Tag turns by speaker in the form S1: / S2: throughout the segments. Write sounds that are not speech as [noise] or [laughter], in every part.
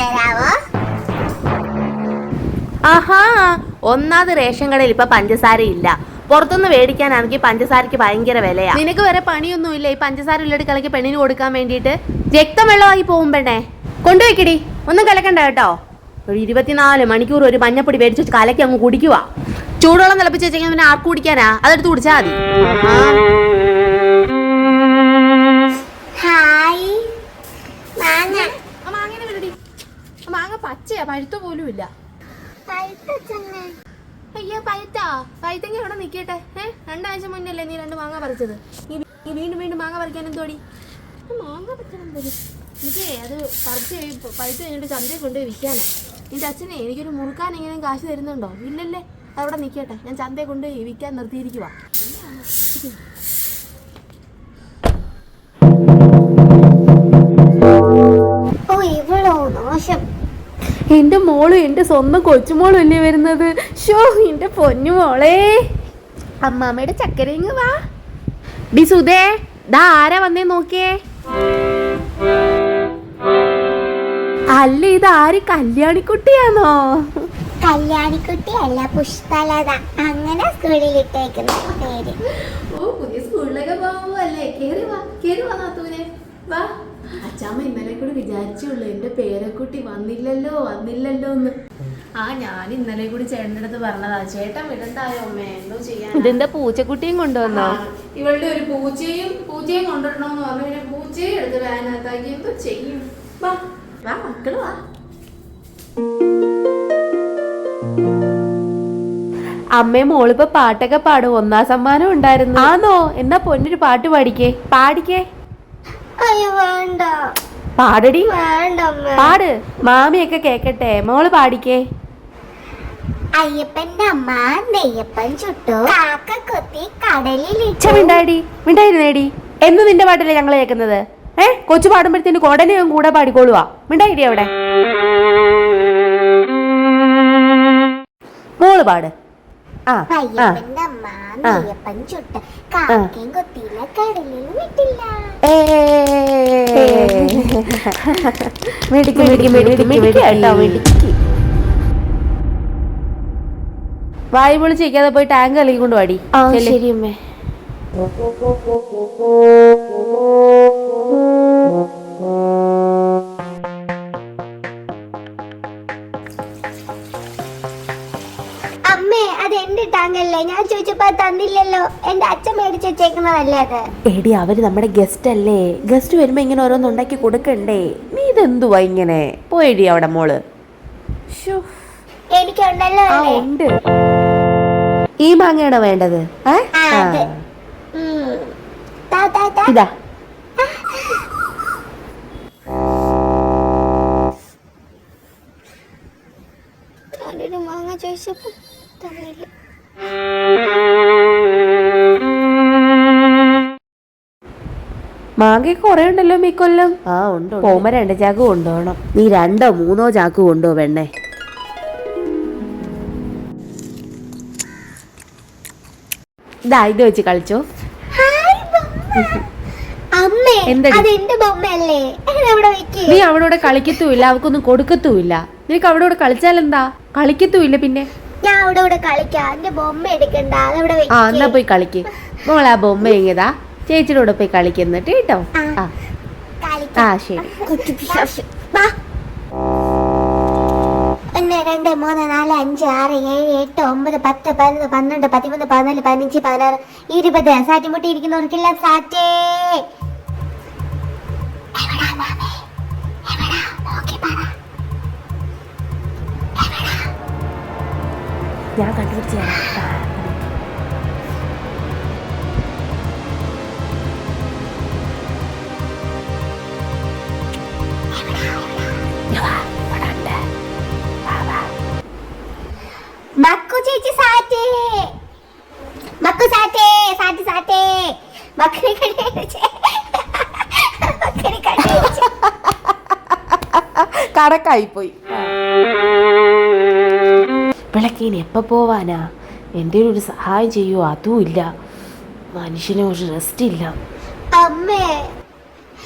S1: തരാവോ
S2: ആഹാ ഒന്നാമത് റേഷൻ കടയിൽ ഇപ്പൊ പഞ്ചസാര ഇല്ല പുറത്തുനിന്ന് മേടിക്കാനാണെങ്കിൽ പഞ്ചസാരക്ക് ഭയങ്കര വിലയാ നിനക്ക് വരെ പണിയൊന്നുമില്ല ഈ പഞ്ചസാര ഉള്ളിട്ട് കളക്കി പെണ്ണിന് കൊടുക്കാൻ വേണ്ടിയിട്ട് രക്തം വെള്ളമായി പോകും പെണ്ണേ ഒന്നും കലക്കണ്ട കേട്ടോ ഒരു ഇരുപത്തിനാല് മണിക്കൂർ ഒരു മഞ്ഞപ്പൊടി മേടിച്ച് കലക്കി അങ്ങ് കുടിക്കുക ചൂടുവെള്ളം തിളപ്പിച്ച് വെച്ചെങ്കിൽ പിന്നെ ആർക്ക് കുടിക്കാനാ അതെടുത്ത് കുടിച്ചാൽ മതി പഴുത്ത പോലും ഇല്ല അയ്യോ പഴുത്താ പഴുത്തെങ്കിൽ അവിടെ നിൽക്കട്ടെ ഏ രണ്ടാഴ്ച മുന്നല്ലേ നീ രണ്ട് മാങ്ങ പറിച്ചത് നീ വീണ്ടും വീണ്ടും മാങ്ങ പറിക്കാൻ എന്തോടി മാങ്ങ പറിക്കാൻ അത് പറിച്ച് പഴുത്ത് കഴിഞ്ഞിട്ട് ചന്തയിൽ കൊണ്ടുപോയി വിൽക്കാനാണ് എൻ്റെ അച്ഛനെ എനിക്കൊരു മുറുക്കാൻ എങ്ങനെയും കാശ് തരുന്നുണ്ടോ ഇല്ലല്ലേ അവിടെ നിൽക്കട്ടെ ഞാൻ ചന്തയെ കൊണ്ടുപോയി വിൽക്കാൻ നിർത്തിയിരിക്കുക
S1: ഓ ഇവളോ ദോഷം
S2: എൻ്റെ മോളും എൻ്റെ സ്വന്തം കൊച്ചുമോളും അല്ലേ വരുന്നത് ഷോ എൻ്റെ പൊന്നു മോളേ അമ്മാമ്മയുടെ ചക്കരയിങ് വാ ഡി സുധേ ദാ ആരാ വന്നേ നോക്കിയേ അല്ല ഇത് ആര് കല്യാണിക്കുട്ടിയാണോ
S1: കല്യാണിക്കുട്ടി അല്ല പുഷ്പലത അങ്ങനെ സ്കൂളിൽ ഇട്ടേക്കുന്ന പേര്
S2: ഓ പുതിയ സ്കൂളിലൊക്കെ പോകുമ്പോ അല്ലേ കേറി വാ കേറി വാ നാത്തൂനെ വാ അച്ചാമ്മ ഇന്നലെ കൂടി വിചാരിച്ചുള്ളു എൻ്റെ പേരക്കുട്ടി വന്നില്ലല്ലോ വന്നില്ലല്ലോ എന്ന് ആ ഞാൻ ഇന്നലെ കൂടി ചേട്ടൻ്റെ അടുത്ത് പറഞ്ഞതാ ചേട്ടൻ വിടണ്ടായോ അമ്മേ എന്തോ ചെയ്യാൻ ഇതെന്താ പൂച്ചക്കുട്ടിയും കൊണ്ടുവന്നോ ഇവളുടെ ഒരു പൂച്ചയും പൂച്ചയും കൊണ്ടുവരണമെന്ന് പറഞ്ഞു പിന്നെ പൂച്ചയും എടുത്ത് വാനകത്താക്കി എന്തോ ചെയ്യും വാ വാ മക്കള് വാ അമ്മയും മോളിപ്പോ പാട്ടൊക്കെ പാടും ഒന്നാം സമ്മാനം ഉണ്ടായിരുന്നു ആന്നോ എന്നാ പൊന്നൊരു പാട്ട് പാടിക്കേ പാടിക്കേ
S1: അയ്യോ വേണ്ട പാടടി വേണ്ട
S2: പാട് മാമിയൊക്കെ കേക്കട്ടെ മോള് പാടിക്കേ
S1: അയ്യപ്പന്റെ അമ്മ നെയ്യപ്പൻ ചുട്ടു കാക്ക കൊത്തി
S2: എന്ന് നിന്റെ പാട്ടല്ലേ ഞങ്ങൾ കേൾക്കുന്നത് ഏ കൊച്ചു പാടുമ്പോഴത്തേന് കോടനെ കൂടെ പാടിക്കോളുവാ മിണ്ടായിടി അവിടെ മോള് പാട്
S1: ആ ആ നെയ്യപ്പം ചുട്ട് കാക്കയും കൊത്തിയില്ല കടലിൽ വിട്ടില്ല
S2: മിടുക്കി മിടുക്കി മിടുക്കി മിടുക്കി കേട്ടോ മിടുക്കി വായു പോയി ടാങ്ക് കലക്കി കൊണ്ട് വാടി ശരി അമ്മേ Thank you.
S1: അത് എന്റെ ടാങ്കല്ലേ ഞാൻ ചോദിച്ചപ്പോ തന്നില്ലല്ലോ എന്റെ അച്ഛൻ മേടിച്ച് വെച്ചേക്കുന്നതല്ലേ അത്
S2: എടി അവര് നമ്മുടെ ഗസ്റ്റ് അല്ലേ ഗസ്റ്റ് വരുമ്പോ ഇങ്ങനെ ഓരോന്ന് ഉണ്ടാക്കി കൊടുക്കണ്ടേ നീ ഇതെന്തുവാ ഇങ്ങനെ പോയടി അവിടെ മോള്
S1: എനിക്കുണ്ടല്ലോ
S2: ആ ഉണ്ട് ഈ മാങ്ങയാണോ വേണ്ടത് ഇതാ
S1: മാങ്ങ ചോദിച്ചപ്പോ
S2: മാങ്ങ കുറെ ഉണ്ടല്ലോ കൊല്ലം ആ ഉണ്ട് പോമ രണ്ട് ചാക്ക് കൊണ്ടുപോകണം നീ രണ്ടോ മൂന്നോ ചാക്ക് കൊണ്ടുപോ പെണ്ണേ ഇതാ ഇത് വെച്ച് കളിച്ചോ നീ അവിടെ കളിക്കത്തുമില്ല അവക്കൊന്നും കൊടുക്കത്തുമില്ല നിനക്ക് അവിടെ ഇവിടെ കളിച്ചാലെന്താ കളിക്കത്തുമില്ല പിന്നെ
S1: ഞാൻ കളിക്കാം എടുക്കണ്ട
S2: ആ എന്നാ പോയി കളിക്ക് മോളാ ബൊമ്മ എങ്ങതാ ചേച്ചിയുടെ കൂടെ പോയി കളിക്കുന്നിട്ട് കേട്ടോ ആ ശരി
S1: രണ്ട് മൂന്ന് നാല് അഞ്ച് ആറ് ഏഴ് എട്ട് ഒമ്പത് പത്ത് പതിനൊന്ന് പന്ത്രണ്ട് പതിമൂന്ന് പതിനാല് പതിനഞ്ച് പതിനാറ് ഇരുപത് സാറ്റി മുട്ടിയിരിക്കുന്നവർക്കില്ല സാറ്റേ
S2: ഞാൻ കണ്ടുപിടിച്ചു പോയി വിളക്കീൻ എപ്പോൾ പോവാനാ എന്തേലും ഒരു സഹായം ചെയ്യുമോ അതും ഇല്ല മനുഷ്യന് ഒരു റെസ്റ്റ് ഇല്ല അമ്മേ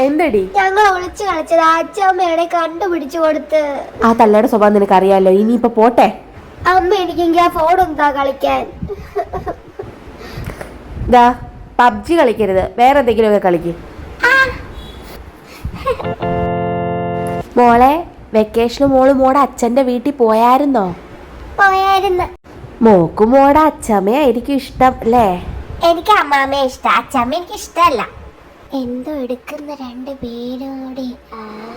S2: എന്തടി
S1: ഞങ്ങൾ ഒളിച്ചു കളിച്ചത് അച്ഛമ്മയുടെ കണ്ടുപിടിച്ചു കൊടുത്ത്
S2: ആ തള്ളയുടെ സ്വഭാവം നിനക്ക് അറിയാലോ ഇനിയിപ്പോ പോട്ടെ
S1: അമ്മ എനിക്കെങ്കിൽ ആ ഫോൺ എന്താ കളിക്കാൻ
S2: ദാ പബ്ജി കളിക്കരുത് വേറെ എന്തെങ്കിലും ഒക്കെ കളിക്ക് മോളെ വെക്കേഷന് മോള് മോടെ അച്ഛന്റെ വീട്ടിൽ പോയായിരുന്നോ
S1: പോയായിരുന്നു
S2: മോക്കു മോടെ അച്ഛമ്മയായിരിക്കും ഇഷ്ടം അല്ലേ
S1: എനിക്ക് അമ്മാമ്മയെ ഇഷ്ടം അച്ഛമ്മ എനിക്ക് ഇഷ്ടമല്ല എന്തോ എടുക്കുന്ന രണ്ട് പേരോടെ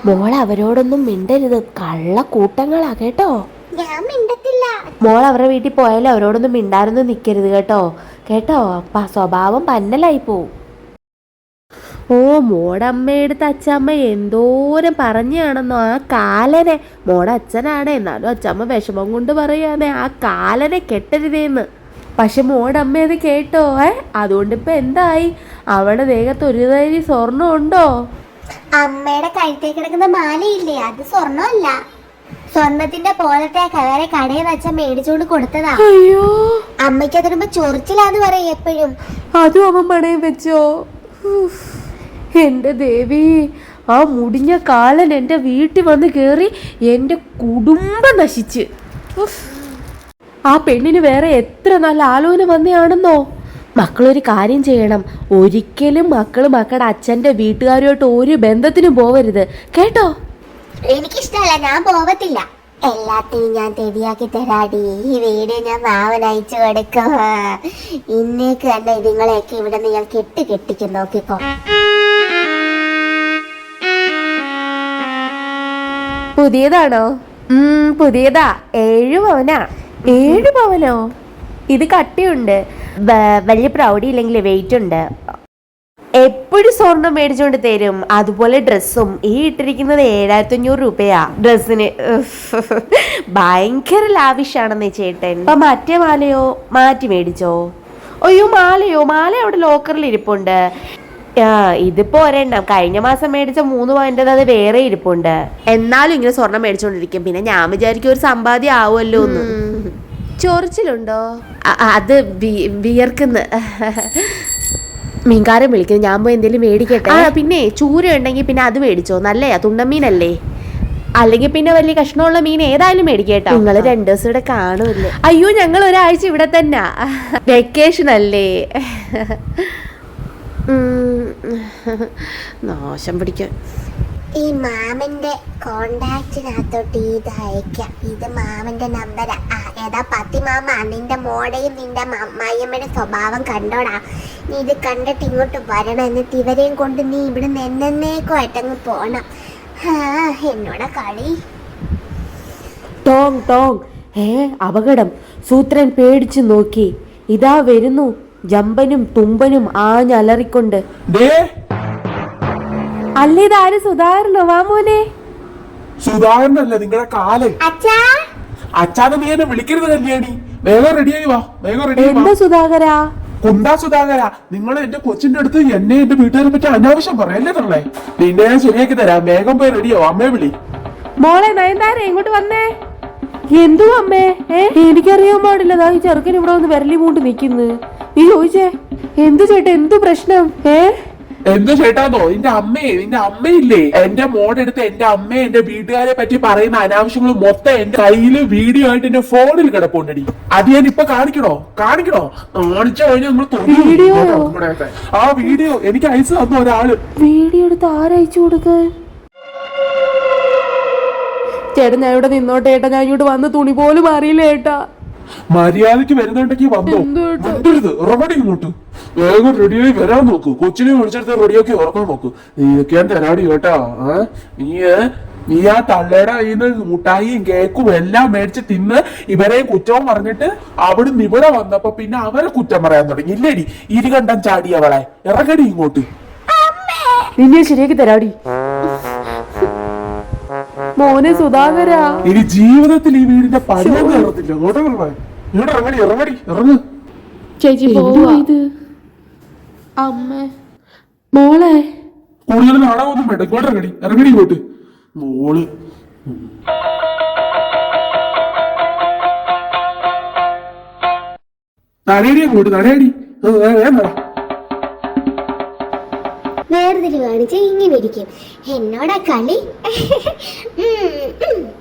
S2: മോൾ അവരോടൊന്നും മിണ്ടരുത് കള്ള കൂട്ടങ്ങളാ കേട്ടോ
S1: ഞാൻ മിണ്ടത്തില്ല
S2: മോൾ അവരുടെ വീട്ടിൽ പോയാലും അവരോടൊന്നും മിണ്ടാറൊന്നും നിക്കരുത് കേട്ടോ കേട്ടോ അപ്പ സ്വഭാവം പന്നലായി പോവും ഓ മോടമ്മയെടുത്ത് അച്ഛമ്മ എന്തോരം പറഞ്ഞാണെന്നോ ആ കാലനെ മോട അച്ഛനാണ് എന്നാലും അച്ഛമ്മ വിഷമം കൊണ്ട് പറയുകയാണേ ആ കാലനെ കെട്ടരുതേന്ന് പക്ഷെ മോടമ്മ അത് കേട്ടോ ഏ അതുകൊണ്ട് ഇപ്പം എന്തായി അവളുടെ ദേഹത്ത് ഒരു തരി സ്വർണ്ണം ഉണ്ടോ
S1: അമ്മയുടെ കഴുത്തേ കിടക്കുന്ന മാലയില്ലേ അത് സ്വർണ്ണമല്ല സ്വർണത്തിന്റെ പോലത്തെ വേറെ കടയിൽ വെച്ച മേടിച്ചുകൊണ്ട് കൊടുത്തതാ അയ്യോ അമ്മയ്ക്ക് അതിനുമ്പോ ചൊറിച്ചിലാന്ന് പറയും എപ്പോഴും
S2: അതും അവൻ മണയും വെച്ചോ എൻ്റെ ദേവി ആ മുടിഞ്ഞ കാലൻ എൻ്റെ വീട്ടിൽ വന്ന് കയറി എൻ്റെ കുടുംബം നശിച്ച് ആ പെണ്ണിന് വേറെ എത്ര നല്ല ആലോചന വന്നെയാണെന്നോ മക്കളൊരു കാര്യം ചെയ്യണം ഒരിക്കലും മക്കൾ മക്കളുടെ അച്ഛൻ്റെ വീട്ടുകാരുമായിട്ട് ഒരു ബന്ധത്തിനും പോവരുത് കേട്ടോ
S1: എനിക്കിഷ്ടമല്ല ഞാൻ പോവത്തില്ല എല്ലാത്തിനും ഞാൻ തെടിയാക്കി തരാടി ഈ വീട് ഞാൻ മാവൻ അയച്ചു കൊടുക്കും ഇന്നേക്ക് തന്നെ നിങ്ങളെയൊക്കെ ഇവിടെ നിങ്ങൾ കെട്ടി കെട്ടിക്കും നോക്കിക്കോ
S2: പുതിയതാണോ പുതിയതാ ഏഴ് പവനാ ഏഴ് പവനോ ഇത് കട്ടിയുണ്ട് വലിയ പ്രൗഢി ഇല്ലെങ്കിൽ വെയിറ്റ് ഉണ്ട് എപ്പോഴും സ്വർണം മേടിച്ചുകൊണ്ട് തരും അതുപോലെ ഡ്രസ്സും ഈ ഇട്ടിരിക്കുന്നത് ഏഴായിരത്തി അഞ്ഞൂറ് രൂപയാ ഡ്രസ്സിന് ഭയങ്കര ലാവിഷാണെന്ന് ചേട്ടൻ അപ്പൊ മറ്റേ മാലയോ മാറ്റി മേടിച്ചോ അയ്യോ മാലയോ മാല അവിടെ ലോക്കറിൽ ഇരിപ്പുണ്ട് ഇതിപ്പോ ഒരെണ്ണം കഴിഞ്ഞ മാസം മേടിച്ച മൂന്ന് പോയിന്റ് അത് വേറെ ഇരിപ്പുണ്ട് എന്നാലും ഇങ്ങനെ സ്വർണം മേടിച്ചോണ്ടിരിക്കും പിന്നെ ഞാൻ വിചാരിക്കും ഒരു സമ്പാദ്യം ആവുമല്ലോ എന്ന് ചൊറിച്ചിലുണ്ടോ അത് വിയർക്കുന്ന മീൻകാരൻ വിളിക്കുന്നു ഞാൻ പോയി എന്തെങ്കിലും മേടിക്കട്ടെ പിന്നെ ചൂര ഉണ്ടെങ്കിൽ പിന്നെ അത് മേടിച്ചോ നല്ലയാ തുണ്ടമീനല്ലേ അല്ലെങ്കിൽ പിന്നെ വലിയ കഷ്ണമുള്ള മീൻ ഏതായാലും മേടിക്കട്ടോ നിങ്ങള് രണ്ടു ദിവസം ഇവിടെ കാണുമല്ലേ അയ്യോ ഞങ്ങൾ ഒരാഴ്ച ഇവിടെ തന്നെ വെക്കേഷൻ അല്ലേ ഉം നാശം പിടിക്കാൻ
S1: ഈ മാമന്റെ കോണ്ടാക്ടിനകത്തോട്ട് ഇത് അയക്കാം ഇത് മാമന്റെ നമ്പരാ ആ ഏതാ പത്തി മാമ നിന്റെ മോടയും നിന്റെ മയ്യമ്മയുടെ സ്വഭാവം കണ്ടോടാ നീ ഇത് കണ്ടിട്ട് ഇങ്ങോട്ട് വരണം എന്നിട്ട് ഇവരെയും കൊണ്ട് നീ ഇവിടെ നിന്നേക്കുമായിട്ടങ്ങ് പോണം എന്നോടാ കളി
S2: ടോങ് ടോങ് ഏ അപകടം സൂത്രൻ പേടിച്ചു നോക്കി ഇതാ വരുന്നു ജമ്പനും തുമ്പനും ആഞ്ഞലറിക്കൊണ്ട് അല്ല ഇതാര് സുധാകരനോ വാ മോനെ
S3: സുധാകരനല്ല നിങ്ങളുടെ കാല് അച്ഛാനെ നീ എന്നെ വിളിക്കരുത് കല്യാണി വേഗം റെഡിയായി വാ വേഗം റെഡിയായി
S2: എന്താ സുധാകര
S3: കുണ്ടാ സുധാകര നിങ്ങൾ എന്റെ കൊച്ചിന്റെ അടുത്ത് എന്നെ എന്റെ വീട്ടുകാരെ പറ്റി അനാവശ്യം പറയല്ലേ തള്ളേ നിന്നെ ഞാൻ ശരിയാക്കി തരാം വേഗം പോയി റെഡിയോ അമ്മയെ വിളി
S2: മോളെ നയൻതാരെ ഇങ്ങോട്ട് വന്നേ എന്തു അമ്മേ ഏ എനിക്കറിയാൻ പാടില്ല ഈ ചെറുക്കൻ ഇവിടെ വന്ന് വിരലി പൂണ്ട് നിൽക്കുന്നു നീ ചോദിച്ചേ എന്ത് ചേട്ടാ എന്ത് പ്രശ്നം ഏ
S3: എന്താ ചേട്ടാന്നോ എന്റെ അമ്മയെ നിന്റെ അമ്മയില്ലേ എന്റെ മോടെടുത്ത് എന്റെ അമ്മയെ എന്റെ വീട്ടുകാരെ പറ്റി പറയുന്ന അനാവശ്യങ്ങൾ മൊത്തം എന്റെ കയ്യില് വീഡിയോ ആയിട്ട് എന്റെ ഫോണിൽ കിടപ്പുണ്ടടി അത് ഞാൻ ഇപ്പൊ കാണിക്കണോ കാണിക്കണോ കാണിച്ചു കഴിഞ്ഞാൽ നമ്മൾ ആ വീഡിയോ എനിക്ക് അയച്ചു തന്നു ഒരാള്
S2: വീഡിയോ എടുത്ത് ആരയച്ചു കൊടുക്കാൻ ചേട്ടൻ ഞാൻ ഇവിടെ നിന്നോട്ടെ ഞാൻ ഇങ്ങോട്ട് വന്ന് തുണി പോലും അറിയില്ല ഏട്ടാ
S3: മര്യാദക്ക് വരുന്നുണ്ടെങ്കിൽ വന്നോ വിട്ടരുത് റെഡി ഇങ്ങോട്ട് വേഗം റെഡിയായി വരാൻ നോക്കൂ കൊച്ചിനെ വിളിച്ചെടുത്ത് റെഡിയാക്കി ഉറക്കാൻ നോക്കൂ നീയൊക്കെയാണ് തരാടി കേട്ടാ നീ നീ ആ തള്ളയുടെ കയ്യിൽ മുട്ടായിയും കേക്കും എല്ലാം മേടിച്ച് തിന്ന് ഇവരെയും കുറ്റവും പറഞ്ഞിട്ട് അവിടെ ഇവിടെ വന്നപ്പോ പിന്നെ അവരെ കുറ്റം പറയാൻ തുടങ്ങി ഇല്ലേടി ഇരുകണ്ടം ചാടി അവളെ ഇറങ്ങടി ഇങ്ങോട്ട്
S2: നിന്നെ ശരിയാക്കി തരാടി മോനെ സുധാകര
S3: ഇനി ജീവിതത്തിൽ ഈ വീടിന്റെ ഇറങ്ങടി
S2: ചേച്ചി മോളെ
S3: കൂടുതൽ നാടകമൊന്നും വേണ്ട ഇങ്ങോട്ട് ഇറങ്ങടി ഇറങ്ങടി മോള് നടേടി അങ്ങോട്ട്
S1: വേർതിരി കാണിച്ച് ഇങ്ങനെ ഇരിക്കും എന്നോടാ കളി [laughs]